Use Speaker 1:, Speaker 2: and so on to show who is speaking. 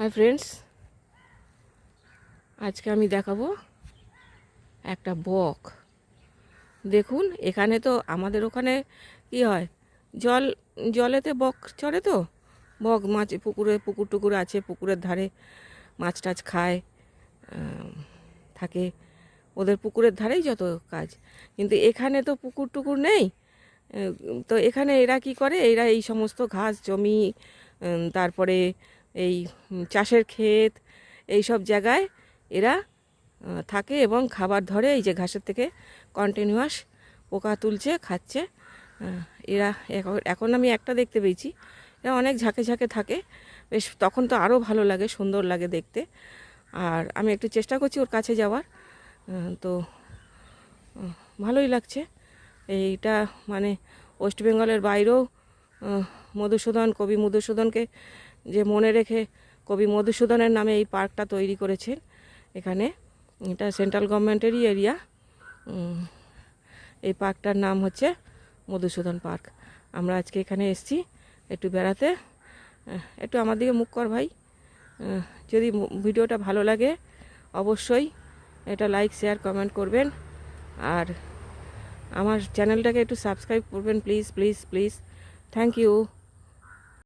Speaker 1: Hi friends আজকে আমি দেখাবো একটা বক। দেখুন, এখানে তো আমাদের ওখানে কি হয়? জল, জলেতে বক চড়ে তো? বক মাছ, পুকুরে, পুকুর টুকুর আছে, পুকুরের ধারে মাছ টাছ খায় থাকে। ওদের পুকুরের ধারেই যত কাজ। কিন্তু এখানে তো পুকুর টুকুর নেই। তো এখানে এরা কি করে? এরা এই সমস্ত ঘাস, জমি তারপরে এই চাষের ক্ষেত এই সব জায়গায় এরা থাকে এবং খাবার ধরে এই যে ঘাসের থেকে কন্টিনিউয়াস পোকা তুলছে, খাচ্ছে। এরা এখন- আমি একটা দেখতে পেয়েছি। এরা অনেক ঝাঁকে ঝাঁকে থাকে। বেশ, তখন তো আরও ভালো লাগে, সুন্দর লাগে দেখতে। আর আমি একটু চেষ্টা করছি ওর কাছে যাওয়ার। তো ভালোই লাগছে। এইটা মানে ওয়েস্ট বেঙ্গলের বাইরেও মধুসূদন, কবি মধুসূদনকে যে মনে রেখে কবি মধুসূদনের নামে এই পার্কটা তৈরি করেছেন এখানে। এটা সেন্ট্রাল গভর্নমেন্টেরই এরিয়া। এই পার্কটার নাম হচ্ছে মধুসূদন পার্ক। আমরা আজকে এখানে এসেছি একটু বেড়াতে। একটু আমার দিকে মুখ কর ভাই। যদি ভিডিওটা ভালো লাগে, অবশ্যই এটা লাইক, শেয়ার, কমেন্ট করবেন। আর আমার চ্যানেলটাকে একটু সাবস্ক্রাইব করবেন, please please please. Thank you.